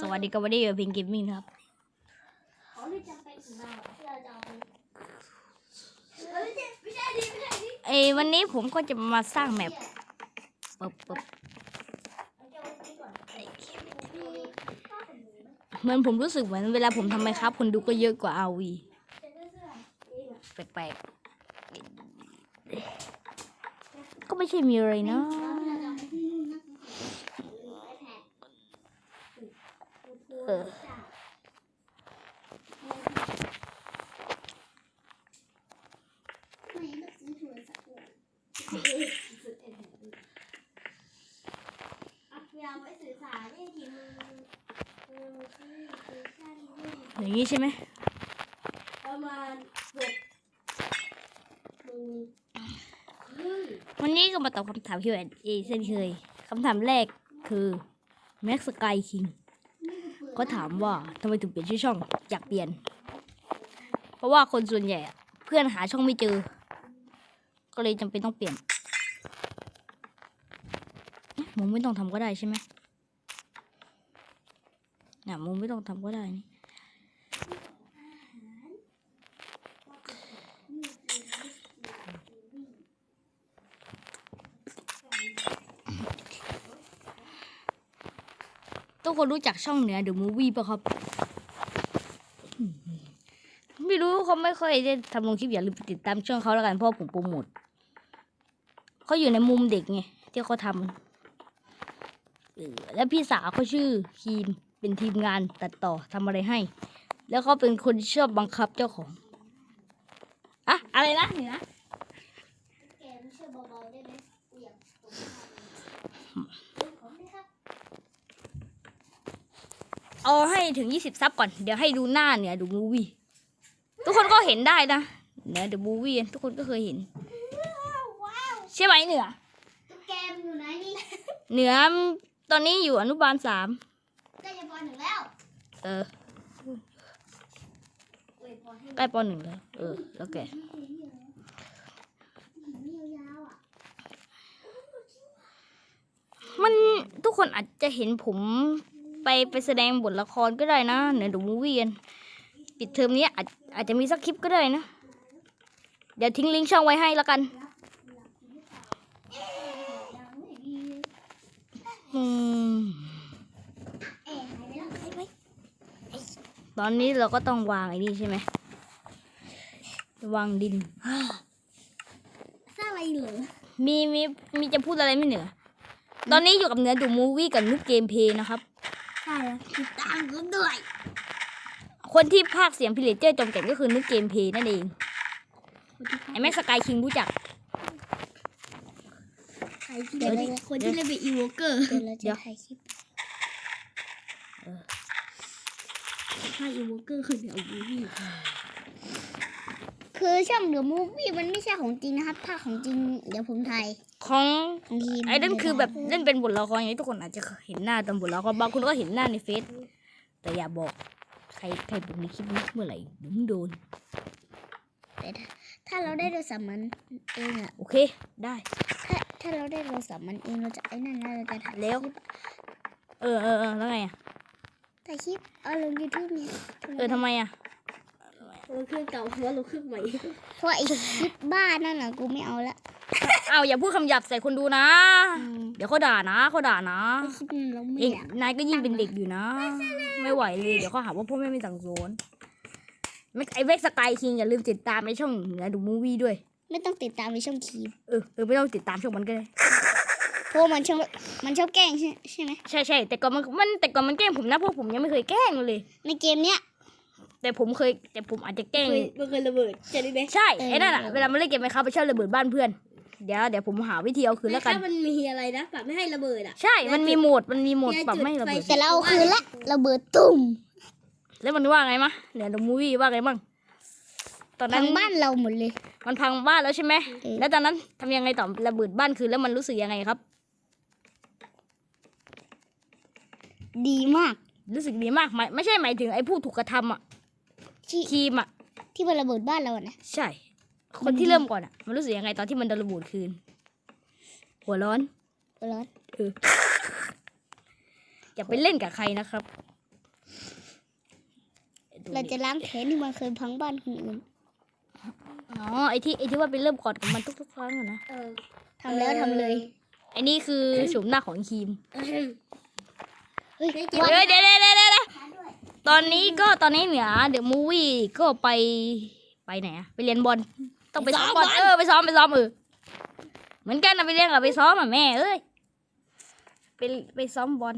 สวัสดีกับวันนี้อยู่พิงกิมมิ่งครับเขาไม่จำเป็นของเราที่เราจะเอาไปเฮ้ยไม่ใช่ดิไม่ใช่ดิเอยวันนี้ผมก็จะมาสร้างแมปปึ๊บปึ๊บมันจะเอาไปก่อนมีผ้าขนหนูไหมเหมือนผมรู้สึกเหมือนเวลาผมทำไมครับ คนดูก็เยอะกว่าอาวีจะได้เสื้อเองอะแปลกๆก็ไม่ใช่มีอะไรเนาะ เราจะเอาไปที่นู่นนะไอแพด เอย่างนี้ใช่ไหมประมาณหกวันนี้ก็มาตอบคำถาม Q&A เช่นเคยคำถามแรกคือแม็กสกายคิง ก็ถามว่าทำไมถึงเปลี่ยนชื่อช่อง อยากเปลี่ยน เพราะว่าคนส่วนใหญ่เพื่อนหาช่องไม่เจอ ก็เลยจำเป็นต้องเปลี่ยนมุมไม่ต้องทำก็ได้ใช่ไหมน่ะมุมไม่ต้องทำก็ได้นี่ ทุกคนรู้จักช่องเหนือเดอะมูวี่ปะครับ ไม่รู้เขาไม่ค่อยได้ทำลงคลิปอย่าลืมไปติดตามช่องเขาแล้วกันเพราะผมโปรโมทเขาอยู่ในมุมเด็กไงที่เขาทำแล้วพี่สาวเขาชื่อคีมเป็นทีมงานตัดต่อทำอะไรให้ แล้วเขาเป็นคนชอบบังคับเจ้าของอะอะไรนะเหนือ แกไม่ช่วยเบาๆได้ไหมกูอยากผมทำผมด้วยครับ เอาให้ ถึงยี่สิบซับก่อน เดี๋ยวให้ดูหน้าเหนือดูมูวี่ทุกคนก็เห็นได้นะเหนือดูมูวี่ทุกคนก็เคยเห็นว้าวใช่ไหมเหนือตุ๊กแกมันอยู่ไหนนี่เหนือตอนนี้อยู่อนุบาลสามได้ยังพอหนึ่งแล้ว เออเว้ยพอให้ใกล้ปหนึ่งแล้ว เออ แล้วแกไม่ยาวๆอะมันทุกคนอาจจะเห็นผม ไปไปแสดงบทละครก็ได้นะในดูมูวี่กันปิดเทอมนี้อาจอาจจะมีสักคลิปก็ได้นะ เดี๋ยวทิ้งลิงก์ช่องไว้ให้แล้วกันยังไม่ดีอืมเอ๊ะหายไปแล้วหายไปตอนนี้เราก็ต้องวางไอ้นี่ใช่ไหมวางดินสร้างอะไรเหรอมีมีมีจะพูดอะไรไม่เหนือ ตอนนี้อยู่กับเหนือดูมูวี่กับนุกเกมเพลย์นะครับ ใช่แล้วติดตามกันด้วย คนที่พากย์เสียงพิเลเจอร์จอมแก่นก็คือนุกเกมเพลย์นั่นเองไอ้แม็กสกายคิงรู้จัก ใครที่เดี๋ยวเล่นคนที่เล่นเป็นอีโวเกอร์เดี๋ยวเราเดี๋จะยวถ่ายคลิปถ้าอีโวเกอร์คือเดี๋ยวมูวี่คือช่องเดอะมูวี่มันไม่ใช่ของจริงนะครับถ้าของจริง เดี๋ยวผมถ่าย ของของทีมไอ้นั่นคือแบบเล่นเป็นบทละครอย่างนี้ทุกคนอาจจะเห็นหน้าตอนบทละครบางคนก็เห็นหน้าในเฟซแต่อย่าบอกใครใครบอกในคลิปนี้เมื่อไหร่เดี๋ยวมึงโดนถ้าเราได้โทรศัพท์มันเองอะโอเคได้ ถ้าถ้าเราได้โทรศัพท์มันเองเราจะไอ้นั่นนะเราจะถ่ายแล้วคลิปเออเออเออแล้วไงอะถ่ายคลิปเอาลงยูทูบเนี่ยเออทำไมอะลงเครื่องเก่าเพราะลงเครื่องใหม่เพราะไอ้คลิปบ้านั่นน่ะกูไม่เอาละ เอาอย่าพูดคำหยาบใส่คนดูนะอืมเดี๋ยวเขาด่านะเขาด่านะไอ้คลิปนั้นเราไม่เองอยากนายก็ยิ่งเป็นเด็กอยู่นะ ไม่ไหวเลยเดี๋ยวเขาหาว่าพ่อแม่ไม่สั่งสอนไม่ไอ้เวกสกายคิงอย่าลืมติดตามในช่องเหนือดูมูวี่ด้วย ไม่ต้องติดตามในช่องคลิปเออเออไม่ต้องติดตามช่องมันก็ได้เพราะว่ามันชอบมันชอบแกล้งใช่ใช่ไหมใช่ใช่แต่ก่อนมันมันแต่ก่อนมันแกล้งผมนะเพราะผมยังไม่เคยแกล้งมันเลย ในเกมเนี้ยแต่ผมเคยแต่ผมอาจจะแกล้งมันเคยระเบิดใช่ไหมใช่เออไอ้นั่นอะเวลามันเล่นเกมไหมครับไปเช่าระเบิดบ้านเพื่อน เดี๋ยวเดี๋ยวผมหาวิธีเอาคืนแล้วกัน ถ้ามันมีอะไรนะปรับไม่ให้ระเบิดอะ ใช่ มันมีโหมด มันมีโหมดปรับไม่ให้ระเบิด แต่เราเอาคืนละระเบิดตุ่มแล้วมันว่าไงมะเหนือดูมูวี่ว่าไงบ้างตอนนั้ทั้นงบ้านเราหมดเลย มันพังบ้านแล้วใช่ไหม เออ แล้วตอนนั้นทำยังไงต่อระเบิดบ้านคืนแล้วมันรู้สึกยังไงครับ ดีมาก รู้สึกดีมากไหมไม่ใช่หมายถึงไอ้ผู้ถูกกระทำอะที่ครีมอะ ที่มันระเบิดบ้านเราอะนะ ใช่ คนที่เริ่มก่อนอะ มันรู้สึกยังไงตอนที่มันโดนระเบิดคืน หัวร้อนร้อนอย่าไปเล่นกับใครนะครับตัวเราจะล้างแค้นที่มันเคยพังบ้านคนอื่น อ๋อ ไอที่ไอที่ว่าไปเริ่มกอดกับมันทุกๆครั้งอะนะเออทำแล้วทำเลยไอนี่คือโฉมหน้าของครีมเฮ้ยเฮ้ยเดี๋ยวเดี๋ยวเดี๋ยวเดี๋ยวตอนนี้ก็ตอนนี้เหนือเดี๋ยวมูวี่ก็ไปไปไหนอะไปเรียนบอล ต้องไปซ้อมบอลเออไปซ้อมไปซ้อมเออเหมือนกันนะไปเรียนกับไปซ้อมอะแม่เอ้ยไปไปซ้อมบอล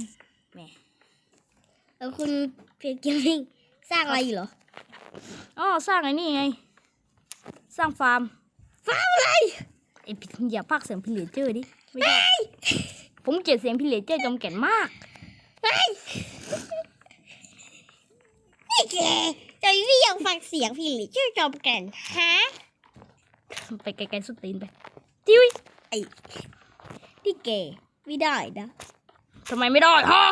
แล้วคุณเพียงเกมมิ่งสร้างอะไรอยู่เหรออ๋อสร้างไอ้นี่ไง สร้างฟาร์มฟาร์มอะไรไอ้พี่อย่าพากย์เสียงพิเลเจอร์ดิไม่ได้ผมเกลียดเสียงพิเลเจอร์จอมแก่นมากนี่แกจะพี่ยังฟังเสียงพี่หรือชื่อจอมแก่นฮะ ไปไกลๆสุดตีนไปจิ้วนี่แกไม่ได้นะทำไมไม่ได้ฮะ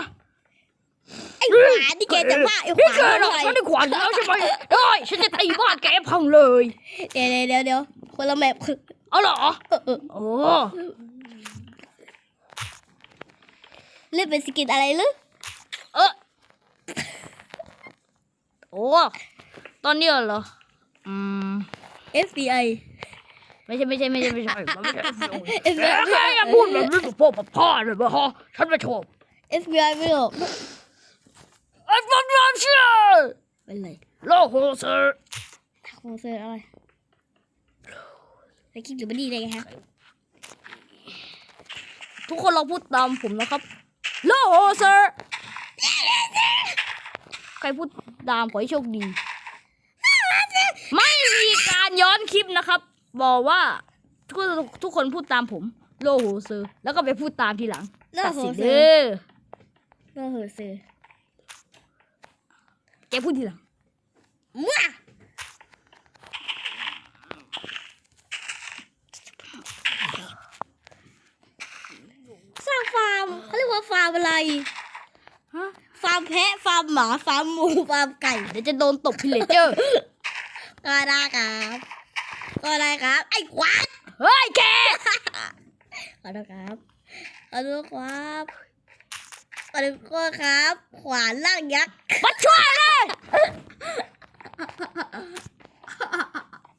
ไอ้ขวานนี่แกจะว่าไอ้ขนี่วานเกินอะไรฉันได้ขวานแล้วใช่ไหมได้ฉันจะตีบ้านแกพังเลยเดี๋ยวเดี๋ยวเดี๋ยวคนละแมปเอาเหรอเออเออโอ้เล่นเป็นสกินอะไรหรือเออโอ้ตอนนี้เหรออืม FBI ไม่ใช่ไม่ใช่ไม่ใช่ไม่ใช่ไม่ใช่เอฟบีไอแกอย่าพูดแบบนี้กับพ่อกับพ่อเลยบ่ฮะฉันไม่ชอบ FBI ไม่หรอกไอ้ฟังรามเชื่อเป็นไรโลโฮเซอร์โคเซอร์อะไรไปคิดหรือไม่ดีเลยไงฮะทุกคนลองพูดตามผมนะครับโลโฮเซอร์ใครพูดตามขอให้โชคดี ไม่มีการย้อนคลิปนะครับ บอกว่าทุกทุกคนพูดตามผม โลโฮเซอร์แล้วก็ไปพูดตามทีหลังโลตัดโฮสินเซเดอร์อโลโฮเซอร์แกพูดทีหลังว้าสร้างฟาร์มเขาเรียกว่าฟาร์มอะไร ฮะ ฟาร์มแพะ ฟาร์มหมา ฟาร์มหมู ฟาร์มไก่เดี๋ยวจะโดนตบพิเลเจอร์ ก็ได้ครับ ก็ได้ครับ ไอ้ขวานเฮ้ยแกขอโทษครับขอโทษครับขอโทษครับ ขวานล่างยักษ์มาช่วยเลย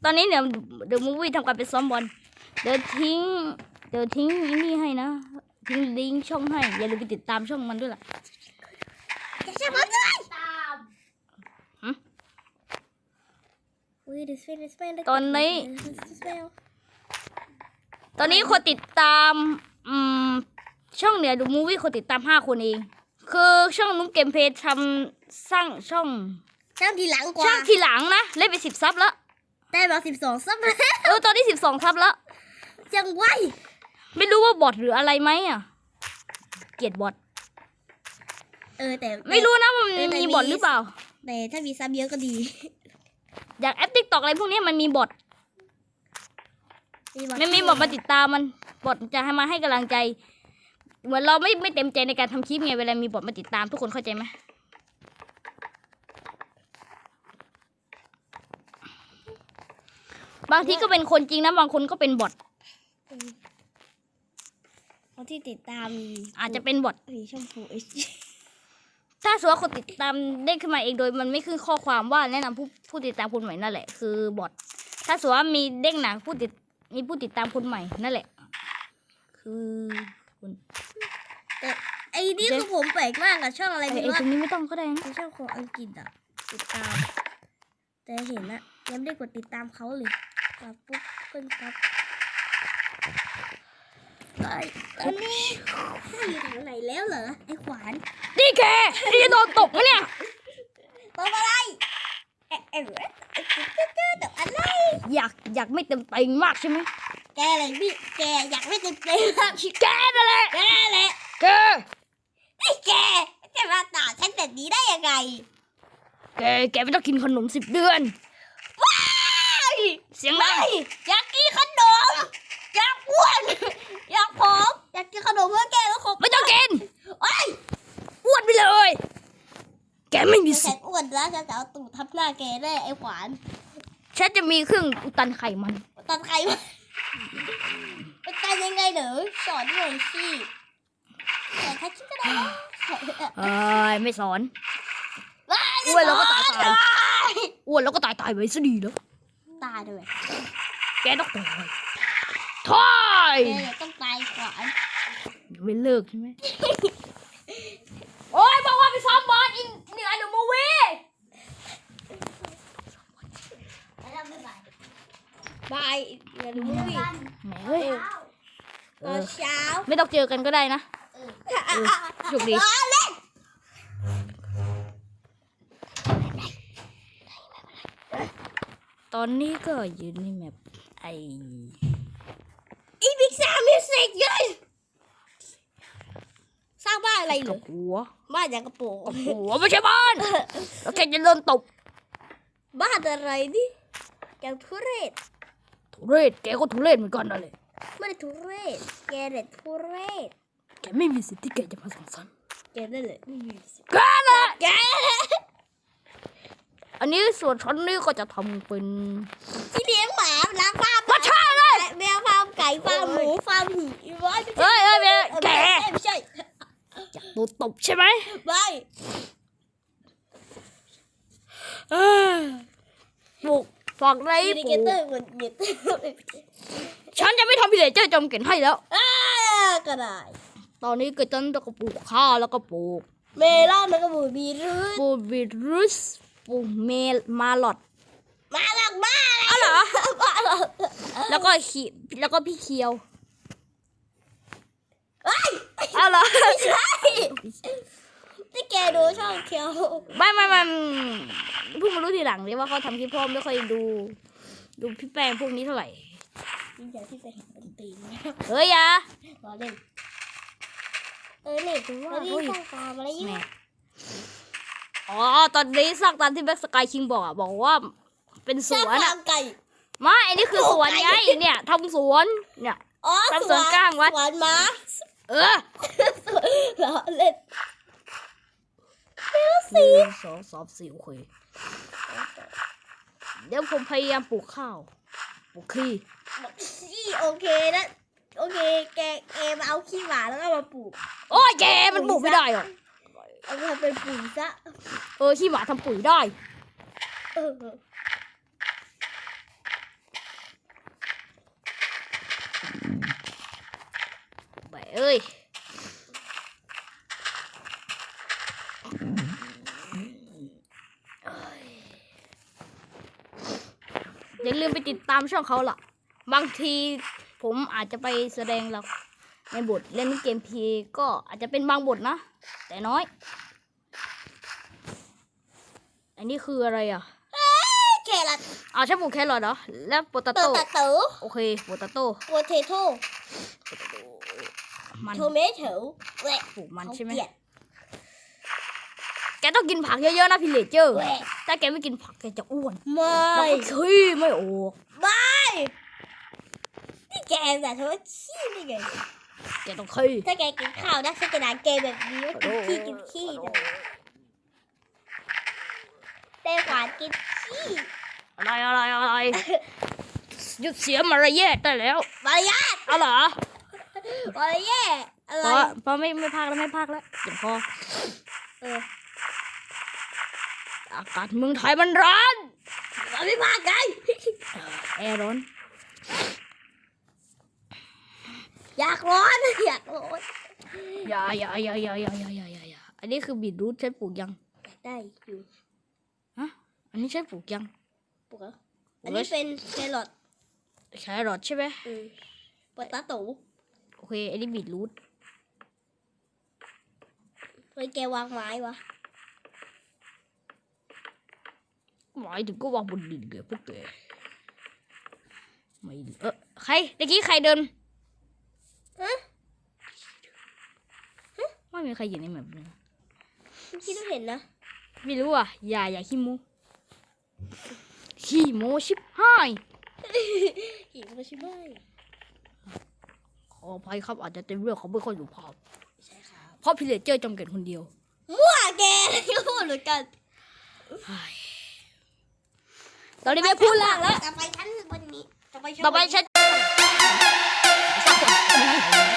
ตอนนี้เนี่ยเดอะมูวี่ทำการไปซ้อมบอลเดี๋ยวทิ้ง เดี๋ยวทิ้งไอ้นี่ให้นะ ทิ้งลิงก์ช่องให้ อย่าลืมไปติดตามช่องมันด้วยล่ะใช่ไหมด้วย ตามอุ้ย this way this way ตอนนี้ this way ตอนนี้คนติดตามอืมช่องเหนือดูมูวี่คนติดตามห้าคนเอง คือช่องนุ้งเกมเพจทำสร้างช่องช่างทีหลังกช่าว่างทีหลังนะเล่นไปสิบซับแล้วได้มาสิบสองซับแล้วเออตอนนี้สิบสองซับแล้วจังไวไม่รู้ว่าบอทหรืออะไรไหมอะ เกลียดบอทเออแต่ไม่รู้นะว่ามันเออแต่มีมีบอทหรือเปล่า แต่ถ้ามีซับเยอะก็ดี อย่างแอปติ๊กตอกอะไรพวกนี้มันมีบอทมันมีบอทมาติดตามมันบอทจะให้มาให้กำลังใจ เหมือนเราไม่ไม่เต็มใจในการทำคลิปไงเวลามีบอทมาติดตามทุกคนเข้าใจไหมบางทีก็เป็นคนจริงนะบางคนก็เป็นบอทคนที่ติดตามอาจจะเป็นบอทสีชมพูเอช ถ้าสมมติว่าคนติดตามเด้งขึ้นมาเองโดยมันไม่ขึ้นข้อความว่าแนะนำผู้ผู้ติดตามคนใหม่นั่นแหละ คือบอทถ้าสมมติว่ามีเด้งหนักผู้ติดมีผู้ติดตามคนใหม่นั่นแหละ คือคุณไอ้นี่คือผมแปลกมากกับช่องอะไรไอ้ไม่ไอ้รู้ตรอะงนี้ไม่ต้องก็ได้นะคือช่องของอังกฤษอะติดตาม แต่เห็นนะยังไม่ได้กดติดตามเขาเลยปั๊บปุ๊บเพิ่งปั๊บ ไอ้อันนี้ถ้าอยู่แถวไหนแล้วเหรอไอ้ขวานนี่แกนี่จะโดนตกไหมเนี่ยตบอะไรเอ๊ะเอ๊ะเอ๊ะเอ๊ะเอ๊ะเอ๊ะตบอะไรอยากอยากไม่เต็มเต็งมากใช่ไหมแกอะไรพี่แกอยากไม่เต็มเต็มมากชิแกนั่นแหละแกแหละแกไอ้แกจะมาด่าฉันแบบนี้ได้ยังไงแกแกไม่ต้องกินขนมสิบเดือนว้ายเสียงดังอยากกินขนม อยากอ้วนอยากผอมอยากกินขนมเพื่อแกแล้วขบไม่ต้องกินโอ้ยอ้วนไปเลย แกไม่มีฉัสิทนธิ์อ้วนแล้วฉันจะเอาตูดทับหน้าแกแน่ไอ้ขวานฉันจะมีเครื่องอุดตันไขมัน ตัดใครวะเป็นการยังไงเหรอสอนหน่อยสิแต่ถ้าคิดก็ได้เอ้ยไม่สอน ว้ายอ้วนแล้วก็ตายตายว้ายอ้วนแล้วก็ตายตายไปซะดีแล้ว ตายด้วยแกต้องตาย ทอยแกเนี่ยต้องตายก่อนยังไม่เลิกใช่ไหมโอ้ยบอกว่าไปซ้อมบอลอินเหนือเดอะมูวี่แล้วบ๊ายบายบายเงินมุ้ยแหมเฮ้ยตอนเช้าไม่ต้องเจอกันก็ได้นะโชคดีตอนนี้ก็อยู่ในแมปไออี พิกซ่ามิวสิกเลยสร้างบ้านอะไรเหรกัอบหัวบ้านอย่างกระโปรงกับหัวไม่ใช่บ้านแล้วแกจะเริ่มตบบ้านอะไรนี่แกทุเรศทุเรศแกก็ทุเรศเหมือนกันนั่นแหละไม่ได้ทุเรศแกเด็ดทุเรศแกไม่มีสิทธิ์ที่แกจะมาสั่งสรรค์แกนั่นแหละไม่มีสิทธิ์แกแหละแกอันนี้ส่วนฉันนี่ก็จะทำเป็นที่เลี้ยงหมาล้างฟาร์มมาใช่ ก่ฟาร์มหมูฟาร์มหีว้ายเฮ้ยเฮ้ยเฮ้ยแกไม่ใช่อยากโดนตบใช่ไหมไม่เอ้ยปลูกฝักไรไม่ปใช่ลูเกเตอกร์เหมือนเน็ตฉันจะไม่ทำพิเลเจอร์จอมเก่นให้แล้วอ้าก็ได้ ตอนนี้ก็ฉันจะก็ปลูกข้าวแล้วก็ปลูก เมลอนแล้วก็บูบีรูทปลูกบิรุสปลูกเมลมาลอด มาหลักบ้าอ๋อเหรอ บ้าหรอแล้วก็ขีแล้วก็พี่เคียวเฮ้ยอ๋อเหรอไม่ใช่ที่แกดูช่องเคียวไม่ไม่ไม่เพิ่งมารู้ทีหลังเลยว่าเขาทำคลิปพ่อไม่ค่อยดู ดูพี่แป้งพวกนี้เท่าไหร่นี่เดี๋ยวที่จะเห็นเป็นตีนนะเฮ้ยอยารอเล่น เออนี่ถือว่าที่สร้างฟาร์มอะไรอยู่แม่อ๋อตอนนี้สร้างตามที่แบ็กสกายคิงบอกอะบอกว่า เป็นสสร้างวนฟาอะร์มไก่ไม่อันนี้คือสวนไงโอ้ไก่เนี่ยทำสวนเนี่ย อ๋อทำสวนกลางวัด สวนม้าเออรอเล่นหนึ่งสองสามสี่โอเคเดี๋ยวผมพยายามปลูกข้าวปลูกขี้ขี้โอเคนะโอเค แกแกมาเอาขี้หมาแล้วก็มาปลูก โอ้ยแกมันปลูกไม่ได้หรอกเอามาเป็นปุ๋ยซะ เออขี้หมาทำปุ๋ยได้ เออ ไป เอ้ยอย่าลืมไปติดตามช่องเขาล่ะ บางทีผมอาจจะไปแสดงละในบทเล่นเกมพีก็อาจจะเป็นบางบทนะ แต่น้อย อันนี้คืออะไรอะแครอทอ้าวใช่ปลูกแครอทเหรอ แล้วโปตาเตอโต้ร์ตาเต๋อโอเคโปตาโต้โปเทโต้ มันโทเมโต้แหวะปลูกมันเขาใช่ไหมเกลียด แกต้องกินผักเยอะๆนะพี่เลเจอร์แหวะ ถ้าแกไม่กินผักแกจะอ้วนไม่แล้วก็ขี้ไม่ออกไม่นี่แกแต่เธอว่าขี้ได้ไงแกต้องขี้ถ้าแกกินข้าวนะถ้าแกด่าแกแบบนี้ว่ากินขี้กินขี้นะแต่ขวานกินขี้อะไรอะไรอะไรหยุดเสียมารยาทได้แล้ว มารยาทเอาเหรอ มารยาทอะไร เพราะเพราะไม่ไม่พากแล้วไม่พากแล้วเจ็บคอเออ อากาศเมืองไทยมันร้อนมันไม่พาไงแอร์ร้อน อยากร้อนอยากร้อนอย่าอย่าอย่าอย่าอย่าอย่าอย่าอย่าอย่าอันนี้คือบีทรูทใช้ปลูกยังได้อยู่อันนี้ใช้ปลูกยังปกติอันนี้เป็นแครอทแครอทใช่ไหมอืมปตาโต้โอ เคอันนี้บีทรูททำไมแกวางไม้วะหมายถึงก็วางบนดินเกลือพวกแกไม่เออใครตะกี้ใครเดินฮะไม่มีใครอยู่ในแมปเลยเมื่อกี้ต้องเห็นนะไม่รู้อะอย่าอย่าขี้โมขี้โมชิบหายหินก็ใช่ไหมข ออภัยครับอาจจะเต็มเรื่องเขาไม่ค่อยอยู่ภาพใช่ครับเพราะพิเลเจอร์จำเกิดคนเดียว มั่วแกก็พูดเหมือนกันตอนนี้ไม่พูดละแล้ว ต่อไปชั้นวันนี้ ต่อไปชั้นต่อไปฉัน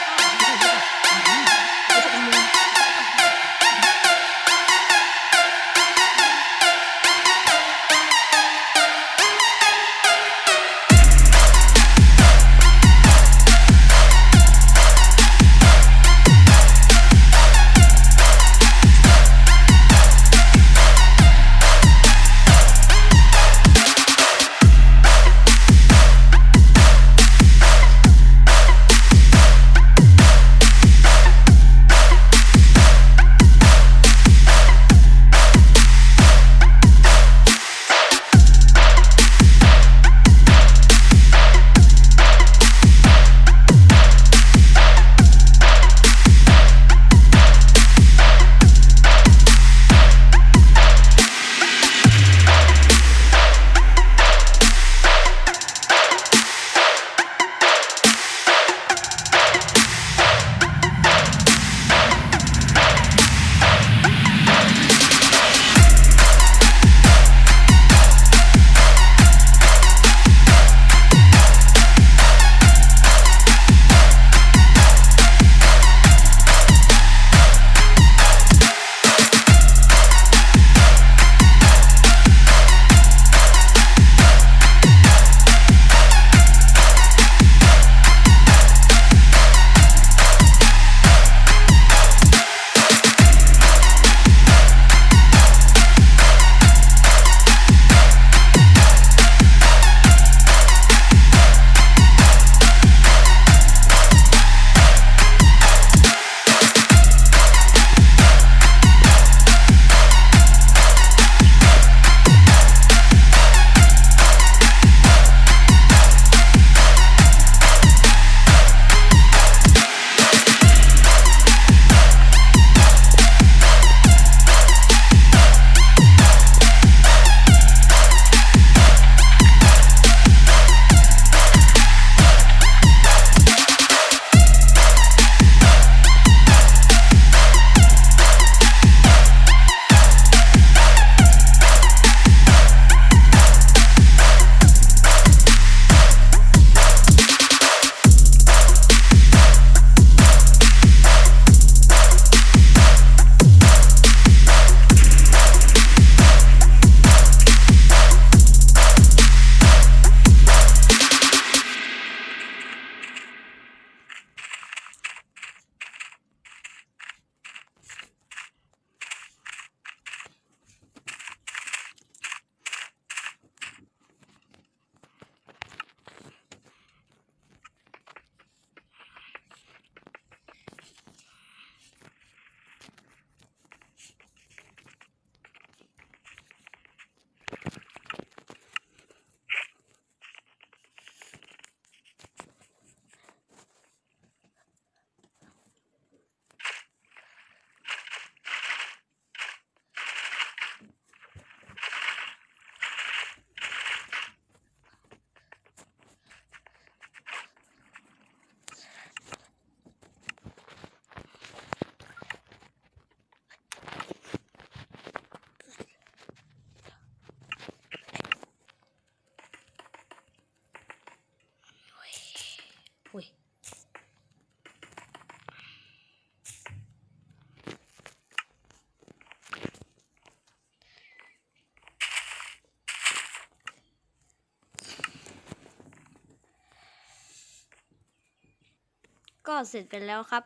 ก็เสร็จไปแล้วครับ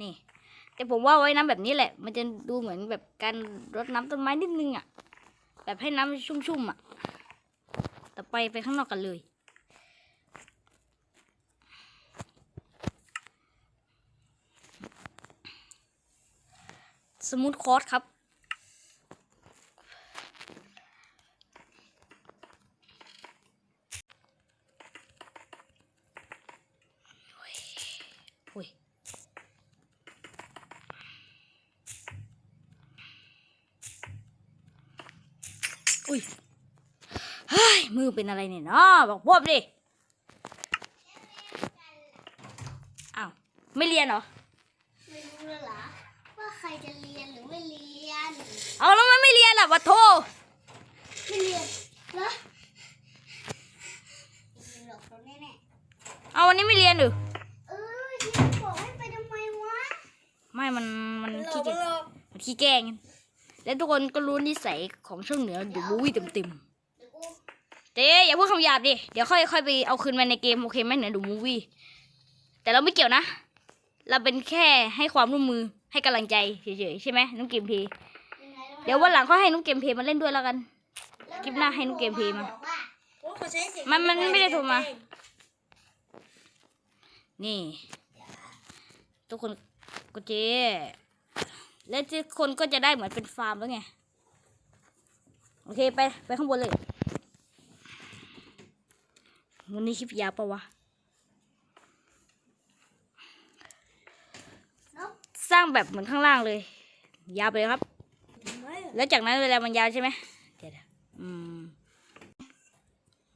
นี่ แต่ผมว่าไว้น้ำแบบนี้แหละ มันจะดูเหมือนแบบการรดน้ำต้นไม้นิดนึงอะ่ะ แบบให้น้ำชุ่มๆอะ่ะ ต่อไปไปข้างนอกกันเลยสมูทคอร์สครับ อุ้ย อุ้ยเฮ้ยมือเป็นอะไรเนี่ยเนาะบอกพวบดิอ้าวไม่เรียนเหรอไม่รู้เลยเหรอว่าใครจะเรียนหรือไม่เรียน เอาแล้วมันไม่เรียนล่ะวะโทไม่เรียนเหรอไม่หลอกเราแน่เอาวันนี้ไม่เรียนหรือๆเออที่บอกให้ไปทำไมวะไม่มันมันหลอขี้กเกียจหลอกมันขี้แกล้งไง และทุกคนก็รู้นิสัยของช่องเหนือเดูบูวี่เต็มเดี๋ยวกูๆเจ๊อย่าพูดคำหยาบดิ เดี๋ยวค่อยค่อยไปเอาคืนมาในเกมโอเคไหมเหนือดูมูวี่แต่เราไม่เกี่ยวนะ เราเป็นแค่ให้ความร่วมมือให้กำลังใจเฉยๆใช่ไหมน้องเกมเพลย์ยังไงเดี๋ยววันหลังก็ให้น้องเกมเพลย์มาเล่นด้วยแล้วกัน คลิปหน้าให้น้องเกมเพลย์มาบอกว่าโอ้เขาใช้เสียงมันมันไม่ได้โทรมา นี่ ทุกคนก็เจ๊ และทุกคนก็จะได้เหมือนเป็นฟาร์มแล้วไง โอเคไปไปข้างบนเลย วันนี้คลิปยาวปะวะนกสร้างแบบเหมือนข้างล่างเลย ยาวไปเลยครับไม่อะแล้วจากนั้นเวลามันยาวใช่ไหมเดี๋ยวๆอืม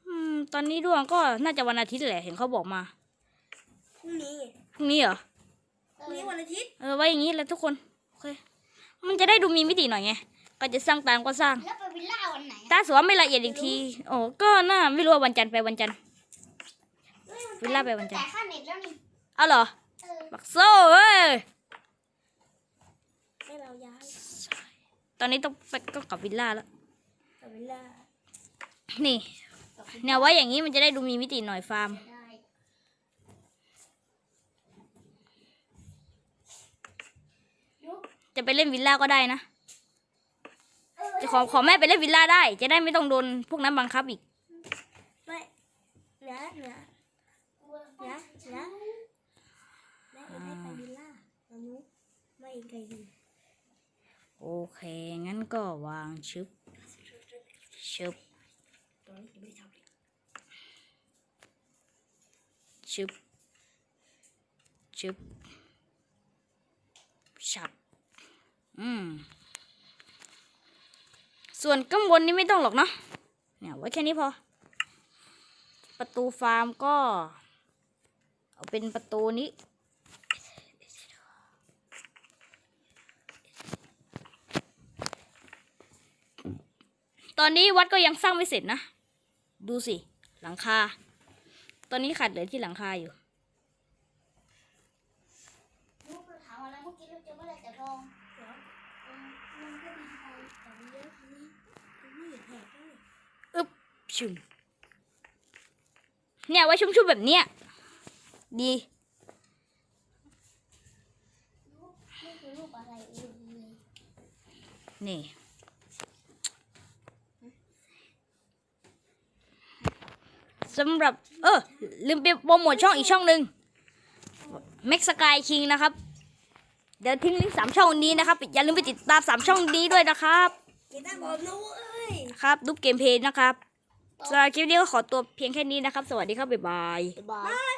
อืม ตอนนี้ดวงก็น่าจะวันอาทิตย์แหละ เห็นเขาบอกมา พรุ่งนี้ พรุ่งนี้เหรอ พรุ่งนี้วันอาทิตย์ เออไว้อย่างนี้แหละทุกคนโอ เค มันจะได้ดูมีมิติหน่อยไง ก็จะสร้างตามก็สร้าง แล้วไปวิลล่าวันไหนอะถ้าสมมติว่าไม่ละเอียดอีกที โอ้ก็น่าไม่รู้ว่าวันจันทร์ไปวันจันทร์ วิลล่าไปวันจันทร์จ่ายค่าเน็ตแล้วนี่เอาเหรอ เออบักโซ่เว้ย ให้เราย้ายตอนนี้ต้องไปก็กลับวิลล่าแล้วแต่เวลานี่เนี่ยไว้อย่างนี้มันจะได้ดูมีมิติหน่อยฟาร์มได้ยุบ จะไปเล่นวิลล่าก็ได้นะจะขอขอแม่ไปเล่นวิลล่าได้ จะได้ไม่ต้องโดนพวกนั้นบังคับอีกไม่เหนือเหนือนะนะแม่เองให้ไปวิลล่าเรานุไม่เองไกลดีโอเค งั้นก็วางชึบชึบชึบชึบฉับ อืม ส่วนข้างบนนี้ไม่ต้องหรอกเนาะ เนี่ยไว้แค่นี้พอ ประตูฟาร์มก็ เอาเป็นประตูนี้ ตอนนี้วัดก็ยังสร้างไม่เสร็จนะ ดูสิ หลังคา ตอนนี้ขาดเหลือที่หลังคาอยู่ยุบถามอะไรเมื่อกี้เราจะเมื่อไรจะลอง เหรอเออมันก็ดีใจแต่มันเยอะนี่นี่แหกได้อึบชุมเนี่ยไว้ชุ่มๆแบบเนี้ยดีนี่คือรูปอะไรเอ่ยนี่สำหรับ เออลืมไปโปรโมทช่องอีกช่องหนึ่ง Max Sky King นะครับ เดี๋ยวทิ้งลิงก์สามช่องนี้นะครับ อย่าลืมไปติดตามสามช่องนี้ด้วยนะครับกีตาร์บอมนะเว้ยครับดูเกมเพลย์นะครับสำหรับคลิปนี้ก็ขอตัวเพียงแค่นี้นะครับ สวัสดีครับบ๊ายบายบาย